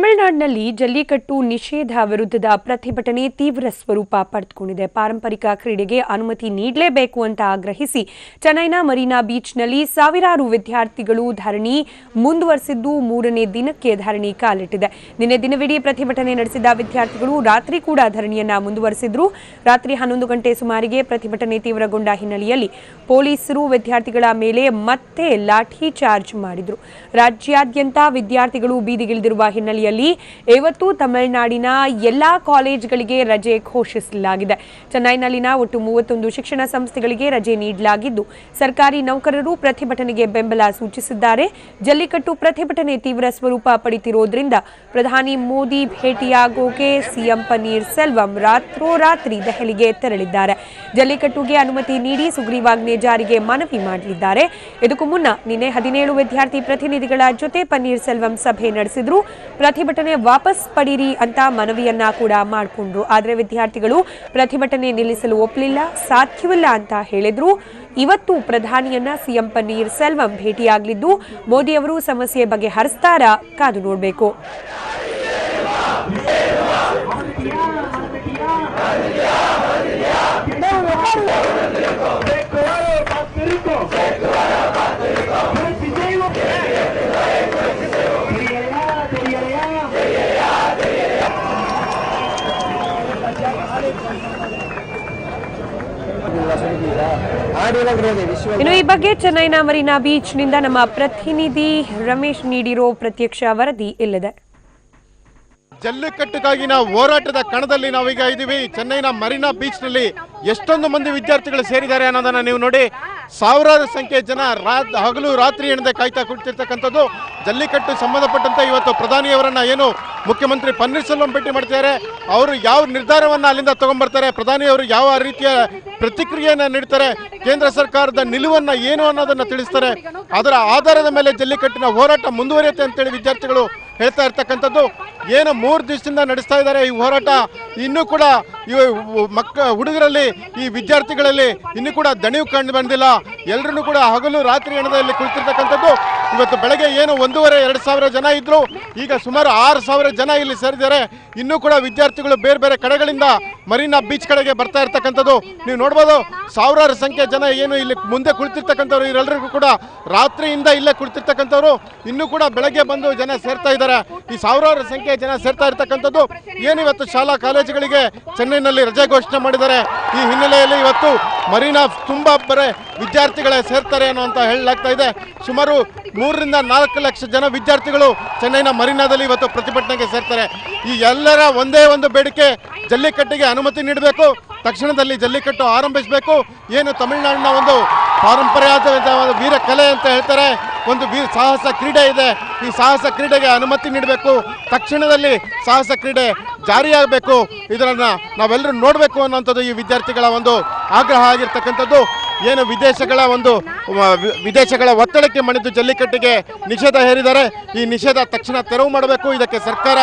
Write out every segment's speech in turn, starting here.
ತಮಿಳುನಾಡಿನಲ್ಲಿ ಜಲ್ಲಿಕಟ್ಟು ನಿಷೇಧ ವಿರುದ್ಧದ ಪ್ರತಿಭಟನೆ ತೀವ್ರ ಸ್ವರೂಪ ಪಡೆದುಕೊಂಡಿದೆ. ಪಾರಂಪರಿಕ ಕ್ರೀಡೆಗೆ ಅನುಮತಿ ನೀಡಲೇಬೇಕು ಅಂತ ಆಗ್ರಹಿಸಿ ಚೆನ್ನೈನ ಮರೀನಾ ಬೀಚ್ನಲ್ಲಿ ಸಾವಿರಾರು ವಿದ್ಯಾರ್ಥಿಗಳು ಧರಣಿ ಮುಂದುವರೆಸಿದ್ದು ಮೂರನೇ ದಿನಕ್ಕೆ ಧರಣಿ ಕಾಲಿಟ್ಟಿದೆ. ನಿನ್ನೆ ದಿನವಿಡೀ ಪ್ರತಿಭಟನೆ ನಡೆಸಿದ ವಿದ್ಯಾರ್ಥಿಗಳು ರಾತ್ರಿ ಕೂಡ ಧರಣಿಯನ್ನ ಮುಂದುವರೆಸಿದ್ರು. ರಾತ್ರಿ ಹನ್ನೊಂದು ಗಂಟೆ ಸುಮಾರಿಗೆ ಪ್ರತಿಭಟನೆ ತೀವ್ರಗೊಂಡ ಹಿನ್ನೆಲೆಯಲ್ಲಿ ಪೊಲೀಸರು ವಿದ್ಯಾರ್ಥಿಗಳ ಮೇಲೆ ಮತ್ತೆ ಲಾಠಿ ಚಾರ್ಜ್ ಮಾಡಿದ್ರು. ರಾಜ್ಯಾದ್ಯಂತ ವಿದ್ಯಾರ್ಥಿಗಳು ಬೀದಿಗಿಳಿದಿರುವ ಹಿನ್ನೆಲೆಯಲ್ಲಿ ಇವತ್ತು ತಮಿಳುನಾಡಿನ ಎಲ್ಲಾ ಕಾಲೇಜುಗಳಿಗೆ ರಜೆ ಘೋಷಿಸಲಾಗಿದೆ. ಚೆನ್ನೈನಲ್ಲಿನ ಒಟ್ಟು ಮೂವತ್ತೊಂದು ಶಿಕ್ಷಣ ಸಂಸ್ಥೆಗಳಿಗೆ ರಜೆ ನೀಡಲಾಗಿದ್ದು, ಸರ್ಕಾರಿ ನೌಕರರು ಪ್ರತಿಭಟನೆಗೆ ಬೆಂಬಲ ಸೂಚಿಸಿದ್ದಾರೆ. ಜಲ್ಲಿಕಟ್ಟು ಪ್ರತಿಭಟನೆ ತೀವ್ರ ಸ್ವರೂಪ ಪಡಿತಿರೋದ್ರಿಂದ ಪ್ರಧಾನಿ ಮೋದಿ ಭೇಟಿಯಾಗೋಕೆ ಸಿಎಂ ಪನ್ನೀರ್ ಸೆಲ್ವಂ ರಾತ್ರೋರಾತ್ರಿ ದೆಹಲಿಗೆ ತೆರಳಿದ್ದಾರೆ. ಜಲ್ಲಿಕಟ್ಟುಗೆ ಅನುಮತಿ ನೀಡಿ ಸುಗ್ರೀವಾಜ್ಞೆ ಜಾರಿಗೆ ಮನವಿ ಮಾಡಲಿದ್ದಾರೆ. ಇದಕ್ಕೂ ಮುನ್ನ ನಿನ್ನೆ ಹದಿನೇಳು ವಿದ್ಯಾರ್ಥಿ ಪ್ರತಿನಿಧಿಗಳ ಜೊತೆ ಪನ್ನೀರ್ ಸೆಲ್ವಂ ಸಭೆ ನಡೆಸಿದ್ರು. ಪ್ರತಿಭಟನೆ ವಾಪಸ್ ಪಡೀರಿ ಅಂತ ಮನವಿಯನ್ನ ಕೂಡ ಮಾಡಿಕೊಂಡ್ರು. ಆದರೆ ವಿದ್ಯಾರ್ಥಿಗಳು ಪ್ರತಿಭಟನೆ ನಿಲ್ಲಿಸಲು ಒಪ್ಪಲಿಲ್ಲ ಸಾಧ್ಯವಿಲ್ಲ ಅಂತ ಹೇಳಿದ್ರು. ಇವತ್ತು ಪ್ರಧಾನಿಯನ್ನ ಸಿಎಂ ಪನ್ನೀರ್ ಸೆಲ್ವಂ ಭೇಟಿಯಾಗಲಿದ್ದು ಮೋದಿ ಅವರು ಸಮಸ್ಯೆ ಬಗೆಹರಿಸ್ತಾರಾ ಕಾದು ನೋಡಬೇಕು. ಇನ್ನು ಈ ಬಗ್ಗೆ ಚೆನ್ನೈನ ಮರೀನಾ ಬೀಚ್ನಿಂದ ನಮ್ಮ ಪ್ರತಿನಿಧಿ ರಮೇಶ್ ನೀಡಿರೋ ಪ್ರತ್ಯಕ್ಷ ವರದಿ ಇಲ್ಲಿದೆ. ಜಲ್ಲಿಕಟ್ಟುಗಾಗಿನ ಹೋರಾಟದ ಕಣದಲ್ಲಿ ನಾವೀಗ ಇದ್ದೀವಿ. ಚೆನ್ನೈನ ಮರೀನಾ ಬೀಚ್ನಲ್ಲಿ ಎಷ್ಟೊಂದು ಮಂದಿ ವಿದ್ಯಾರ್ಥಿಗಳು ಸೇರಿದ್ದಾರೆ ಅನ್ನೋದನ್ನ ನೀವು ನೋಡಿ ಸಾವಿರಾರು ಸಂಖ್ಯೆ ಜನ ರಾತ್ ಹಗಲು ರಾತ್ರಿ ಎಣದೆ ಕಾಯ್ತಾ ಕುಳಿತಿರ್ತಕ್ಕಂಥದ್ದು ಜಲ್ಲಿಕಟ್ಟು ಸಂಬಂಧಪಟ್ಟಂತೆ ಇವತ್ತು ಪ್ರಧಾನಿಯವರನ್ನ ಏನು ಮುಖ್ಯಮಂತ್ರಿ ಪನ್ನೀರ್ಸೆಲ್ವಂ ಭೇಟಿ ಮಾಡ್ತಿದ್ದಾರೆ. ಅವರು ಯಾವ ನಿರ್ಧಾರವನ್ನು ಅಲ್ಲಿಂದ ತಗೊಂಡ್ಬರ್ತಾರೆ? ಪ್ರಧಾನಿಯವರು ಯಾವ ರೀತಿಯ ಪ್ರತಿಕ್ರಿಯೆಯನ್ನು ನೀಡ್ತಾರೆ? ಕೇಂದ್ರ ಸರ್ಕಾರದ ನಿಲುವನ್ನು ಏನು ಅನ್ನೋದನ್ನು ತಿಳಿಸ್ತಾರೆ. ಅದರ ಆಧಾರದ ಮೇಲೆ ಜಲ್ಲಿಕಟ್ಟಿನ ಹೋರಾಟ ಮುಂದುವರಿಯುತ್ತೆ ಅಂತೇಳಿ ವಿದ್ಯಾರ್ಥಿಗಳು ಹೇಳ್ತಾ ಇರ್ತಕ್ಕಂಥದ್ದು. ಏನು ಮೂರು ದಿವಸದಿಂದ ನಡೆಸ್ತಾ ಇದ್ದಾರೆ ಈ ಹೋರಾಟ. ಇನ್ನೂ ಕೂಡ ಈ ಮಕ್ಕ ಹುಡುಗರಲ್ಲಿ, ಈ ವಿದ್ಯಾರ್ಥಿಗಳಲ್ಲಿ ಇನ್ನೂ ಕೂಡ ದಣಿವು ಕಂಡು ಬಂದಿಲ್ಲ. ಎಲ್ಲರೂ ಕೂಡ ಹಗಲು ರಾತ್ರಿ ಹಣದಲ್ಲಿ ಕುಳಿತಿರ್ತಕ್ಕಂಥದ್ದು. ಇವತ್ತು ಬೆಳಗ್ಗೆ ಏನು ಒಂದೂವರೆ, ಎರಡು ಸಾವಿರ ಜನ ಇದ್ರು. ಈಗ ಸುಮಾರು ಆರು ಸಾವಿರ ಜನ ಇಲ್ಲಿ ಸೇರಿದ್ದಾರೆ. ಇನ್ನೂ ಕೂಡ ವಿದ್ಯಾರ್ಥಿಗಳು ಬೇರೆ ಬೇರೆ ಕಡೆಗಳಿಂದ ಮರೀನಾ ಬೀಚ್ ಕಡೆಗೆ ಬರ್ತಾ ಇರ್ತಕ್ಕಂಥದ್ದು. ನೀವು ನೋಡ್ಬೋದು, ಸಾವಿರಾರು ಸಂಖ್ಯೆ ಜನ ಏನು ಇಲ್ಲಿ ಮುಂದೆ ಕುಳಿತಿರ್ತಕ್ಕಂಥವ್ರು. ಇವರೆಲ್ಲರಿಗೂ ಕೂಡ ರಾತ್ರಿಯಿಂದ ಇಲ್ಲೇ ಕುಳಿತಿರ್ತಕ್ಕಂಥವ್ರು. ಇನ್ನೂ ಕೂಡ ಬೆಳಗ್ಗೆ ಬಂದು ಜನ ಸೇರ್ತಾ ಇದ್ದಾರೆ. ಈ ಸಾವಿರಾರು ಸಂಖ್ಯೆ ಜನ ಸೇರ್ತಾ ಇರ್ತಕ್ಕಂಥದ್ದು. ಏನಿವತ್ತು ಶಾಲಾ ಕಾಲೇಜುಗಳಿಗೆ ಚೆನ್ನೈನಲ್ಲಿ ರಜೆ ಘೋಷಣೆ ಮಾಡಿದ್ದಾರೆ. ಈ ಹಿನ್ನೆಲೆಯಲ್ಲಿ ಇವತ್ತು ಮರೀನಾ ತುಂಬಾ ಬರೆ ವಿದ್ಯಾರ್ಥಿಗಳೇ ಸೇರ್ತಾರೆ ಅನ್ನೋ ಅಂತ ಹೇಳಲಾಗ್ತಾ ಇದೆ. ಸುಮಾರು ಮೂರರಿಂದ ನಾಲ್ಕು ಲಕ್ಷ ಜನ ವಿದ್ಯಾರ್ಥಿಗಳು ಚೆನ್ನೈನ ಮರೀನಾದಲ್ಲಿ ಇವತ್ತು ಪ್ರತಿಭಟನೆಗೆ ಸೇರ್ತಾರೆ. ಈ ಎಲ್ಲರ ಒಂದೇ ಒಂದು ಬೇಡಿಕೆ, ಜಲ್ಲಿಕಟ್ಟಿಗೆ ಅನುಮತಿ ನೀಡಬೇಕು. ತಕ್ಷಣದಲ್ಲಿ ಜಲ್ಲಿಕಟ್ಟು ಆರಂಭಿಸಬೇಕು. ಏನು ತಮಿಳುನಾಡಿನ ಒಂದು ಪಾರಂಪರ್ಯಾದ ವೀರ ಕಲೆ ಅಂತ ಹೇಳ್ತಾರೆ. ಒಂದು ವೀರ ಸಾಹಸ ಕ್ರೀಡೆ ಇದೆ. ಈ ಸಾಹಸ ಕ್ರೀಡೆಗೆ ಅನುಮತಿ ನೀಡಬೇಕು. ತಕ್ಷಣದಲ್ಲಿ ಸಾಹಸ ಕ್ರೀಡೆ ಜಾರಿಯಾಗಬೇಕು. ಇದರನ್ನು ನಾವೆಲ್ಲರೂ ನೋಡಬೇಕು ಅನ್ನೋಂಥದ್ದು ಈ ವಿದ್ಯಾರ್ಥಿಗಳ ಒಂದು ಆಗ್ರಹ ಆಗಿರ್ತಕ್ಕಂಥದ್ದು. ಏನು ವಿದೇಶಗಳ ಒಂದು ವಿದೇಶಗಳ ಒತ್ತಡಕ್ಕೆ ಮಣಿದು ಜಲ್ಲಿಕಟ್ಟಿಗೆ ನಿಷೇಧ ಹೇರಿದ್ದಾರೆ ಈ ನಿಷೇಧ ತಕ್ಷಣ ತೆರವು ಮಾಡಬೇಕು, ಇದಕ್ಕೆ ಸರ್ಕಾರ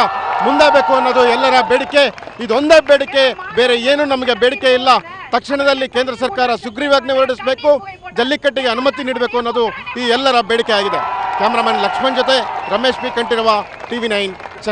ಮುಂದಾಗಬೇಕು ಅನ್ನೋದು ಎಲ್ಲರ ಬೇಡಿಕೆ. ಇದೊಂದೇ ಬೇಡಿಕೆ, ಬೇರೆ ಏನು ನಮಗೆ ಬೇಡಿಕೆ ಇಲ್ಲ. ತಕ್ಷಣದಲ್ಲಿ ಕೇಂದ್ರ ಸರ್ಕಾರ ಸುಗ್ರೀವಾಜ್ಞೆ ಹೊರಡಿಸಬೇಕು, ಜಲ್ಲಿಕಟ್ಟಿಗೆ ಅನುಮತಿ ನೀಡಬೇಕು ಅನ್ನೋದು ಈ ಎಲ್ಲರ ಬೇಡಿಕೆ ಆಗಿದೆ. ಕ್ಯಾಮ್ರಾಮನ್ ಲಕ್ಷ್ಮಣ್ ಜೊತೆ Ramesh P T TV nine.